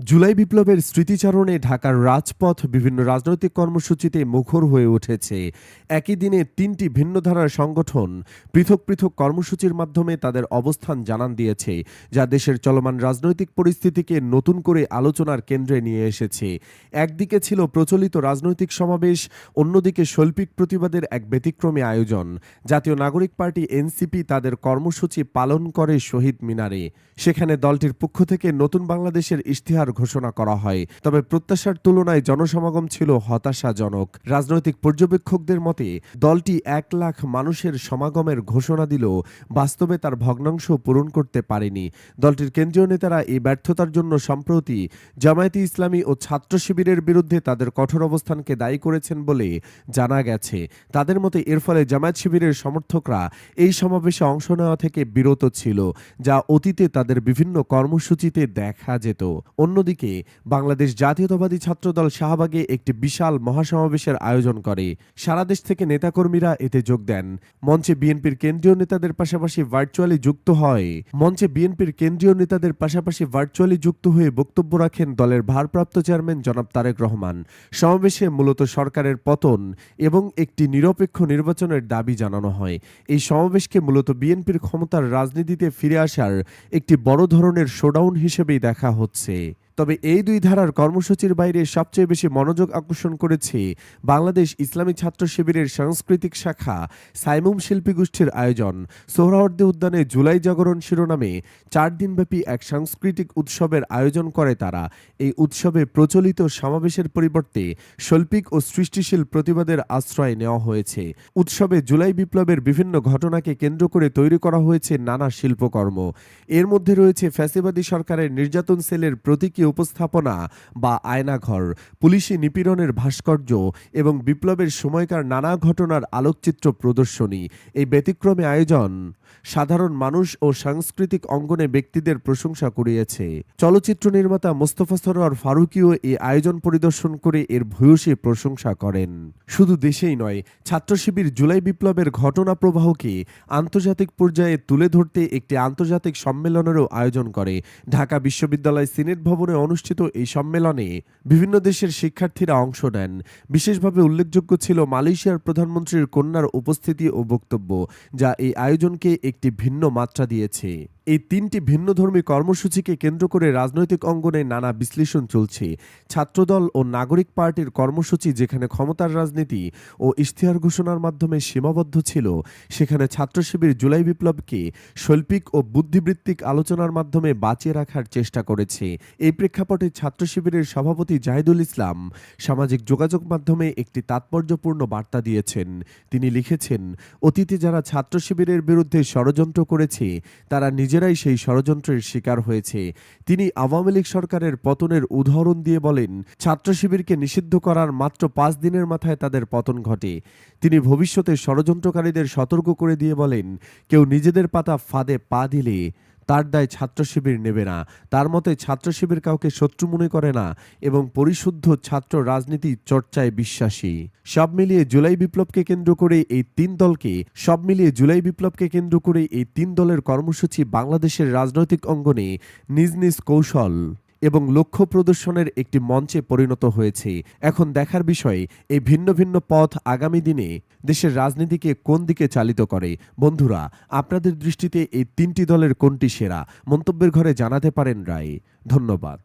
জুলাই বিপ্লবের স্মৃতিচারণে ঢাকার রাজপথ বিভিন্ন রাজনৈতিক কর্মসূচিতে মুখর হয়ে উঠেছে। একই দিনে তিনটি ভিন্ন ধারার সংগঠন পৃথক পৃথক কর্মসূচির মাধ্যমে তাদের অবস্থান জানান দিয়েছে, যা দেশের চলমান রাজনৈতিক পরিস্থিতিকে নতুন করে আলোচনার কেন্দ্রে নিয়ে এসেছে। একদিকে ছিল প্রচলিত রাজনৈতিক সমাবেশ, অন্যদিকে শৈল্পিক প্রতিবাদের এক ব্যতিক্রমী আয়োজন। জাতীয় নাগরিক পার্টি এনসিপি তাদের কর্মসূচি পালন করে শহীদ মিনারে। সেখানে দলটির পক্ষ থেকে নতুন বাংলাদেশের ইশতেহার ঘোষণা করা হয়। তবে প্রত্যাশার তুলনায় জনসমাগম ছিল হতাশাজনক। রাজনৈতিক পর্যবেক্ষকদের মতে, দলটি এক লাখ মানুষের সমাগমের ঘোষণা দিলেও বাস্তবে তার ভগ্নাংশ পূরণ করতে পারেনি। দলটির কেন্দ্রীয় নেতারা এই ব্যর্থতার জন্য সম্প্রতি জামায়াতি ইসলামী ও ছাত্র শিবিরের বিরুদ্ধে তাদের কঠোর অবস্থানকে দায়ী করেছেন বলে জানা গেছে। তাদের মতে, এর ফলে জামায়াত শিবিরের সমর্থকরা এই সমাবেশে অংশ নেওয়া থেকে বিরত ছিল, যা অতীতে তাদের বিভিন্ন কর্মসূচিতে দেখা যেত। অন্যদিকে, বাংলাদেশ জাতীয়তাবাদী ছাত্রদল শাহবাগে একটি বিশাল মহাসমাবেশের আয়োজন করে। সারা দেশ থেকে নেতাকর্মীরা এতে যোগ দেন। মঞ্চে বিএনপির কেন্দ্রীয় নেতাদের পাশাপাশি ভার্চুয়ালি যুক্ত হয়। মঞ্চে বিএনপির কেন্দ্রীয় নেতাদের পাশাপাশি ভার্চুয়ালি যুক্ত হয়ে বক্তব্য রাখেন দলের ভারপ্রাপ্ত চেয়ারম্যান জনাব তারেক রহমান। সমাবেশে মূলত সরকারের পতন এবং একটি নিরপেক্ষ নির্বাচনের দাবি জানানো হয়। এই সমাবেশকে মূলত বিএনপির ক্ষমতার রাজনীতিতে ফিরে আসার একটি বড় ধরনের শোডাউন হিসেবেই দেখা হচ্ছে। তবে এই দুই ধারার কর্মসূচির বাইরে সবচেয়ে বেশি মনোযোগ আকর্ষণ করেছে বাংলাদেশ ইসলামী ছাত্র শিবিরের সাংস্কৃতিক শাখা সাইমুম শিল্পী গোষ্ঠীর আয়োজন। সোহরাওয়ার্দী উদ্যানে জুলাই জাগরণ শিরোনামে চার দিনব্যাপী এক সাংস্কৃতিক উৎসবের আয়োজন করে তারা। এই উৎসবে প্রচলিত সমাবেশের পরিবর্তে শৈল্পিক ও সৃষ্টিশীল প্রতিবাদের আশ্রয় নেওয়া হয়েছে। উৎসবে জুলাই বিপ্লবের বিভিন্ন ঘটনাকে কেন্দ্র করে তৈরি করা হয়েছে নানা শিল্পকর্ম। এর মধ্যে রয়েছে ফ্যাসিবাদী সরকারের নির্যাতন সেলের প্রতীকী উপস্থাপনা বা আয়নাঘর, পুলিশি নিপীড়নের ভাস্কর্য এবং বিপ্লবের সময়কার নানা ঘটনার আলোকচিত্র প্রদর্শনী। এই ব্যতিক্রমে আয়োজন সাধারণ মানুষ ও সাংস্কৃতিক অঙ্গনে ব্যক্তিদের প্রশংসা কুড়িয়েছে। চলচ্চিত্র নির্মাতা মোস্তফা সরোয়ার ফারুকিও এই আয়োজন পরিদর্শন করে এর ভূয়সী প্রশংসা করেন। শুধু দেশেই নয় ছাত্র শিবির জুলাই বিপ্লবের ঘটনা প্রবাহকে আন্তর্জাতিক পর্যায়ে তুলে ধরতে একটি আন্তর্জাতিক সম্মেলনেরও আয়োজন করে। ঢাকা বিশ্ববিদ্যালয় সিনেট ভবনে অনুষ্ঠিত এই সম্মেলনে বিভিন্ন দেশের শিক্ষার্থীরা অংশ নেন। বিশেষভাবে উল্লেখযোগ্য ছিল মালয়েশিয়ার প্রধানমন্ত্রীর কন্যার উপস্থিতি ও বক্তব্য, যা এই আয়োজনকে একটি ভিন্ন মাত্রা দিয়েছে। এই তিনটি ভিন্নধর্মী কর্মসূচিকে কেন্দ্র করে রাজনৈতিক অঙ্গনে নানা বিশ্লেষণ চলছে। ছাত্রদল ও নাগরিক পার্টির কর্মসূচি যেখানে ক্ষমতার রাজনীতি ও ইশতেহার ঘোষণার মাধ্যমে সীমাবদ্ধ ছিল, সেখানে ছাত্র শিবির জুলাই বিপ্লবকে শৈল্পিক ও বুদ্ধিবৃত্তিক আলোচনার মাধ্যমে বাঁচিয়ে রাখার চেষ্টা করেছে। এই প্রেক্ষাপটে ছাত্র শিবিরের সভাপতি জাহিদুল ইসলাম সামাজিক যোগাযোগ মাধ্যমে একটি তাৎপর্যপূর্ণ বার্তা দিয়েছেন। তিনি লিখেছেন, অতীতে যারা ছাত্র শিবিরের বিরুদ্ধে ষড়যন্ত্র করেছে, তারা নিজেরাই সেই ষড়যন্ত্রের শিকার হয়েছে। তিনি আওয়ামী লীগ সরকারের পতনের উদাহরণ দিয়ে বলেন, ছাত্র শিবিরকে নিষিদ্ধ করার মাত্র পাঁচ দিনের মাথায় তাদের পতন ঘটে। তিনি ভবিষ্যতে ষড়যন্ত্রকারীদের সতর্ক করে দিয়ে বলেন, কেউ নিজেদের পাতা ফাঁদে পা দিলে তার দায় ছাত্র শিবির নেবে না। তার মতে ছাত্র শিবির কাউকে শত্রু মনে করে না এবং পরিশুদ্ধ ছাত্র রাজনীতি চর্চায় বিশ্বাসী। সব মিলিয়ে জুলাই বিপ্লবকে কেন্দ্র করে এই তিন দলকে, সব মিলিয়ে জুলাই বিপ্লবকে কেন্দ্র করে এই তিন দলের কর্মসূচি বাংলাদেশের রাজনৈতিক অঙ্গনে নিজ নিজ কৌশল। এবং লক্ষ্য প্রদর্শনের একটি মঞ্চে পরিণত হয়েছে। এখন দেখার বিষয়ে, এই ভিন্ন ভিন্ন পথ আগামী দিনে দেশের রাজনীতিকে কোন দিকে চালিত করে? বন্ধুরা, আপনাদের দৃষ্টিতে এই তিনটি দলের কোনটি সেরা? মন্তব্যের ঘরে জানাতে পারেন রায়। ধন্যবাদ।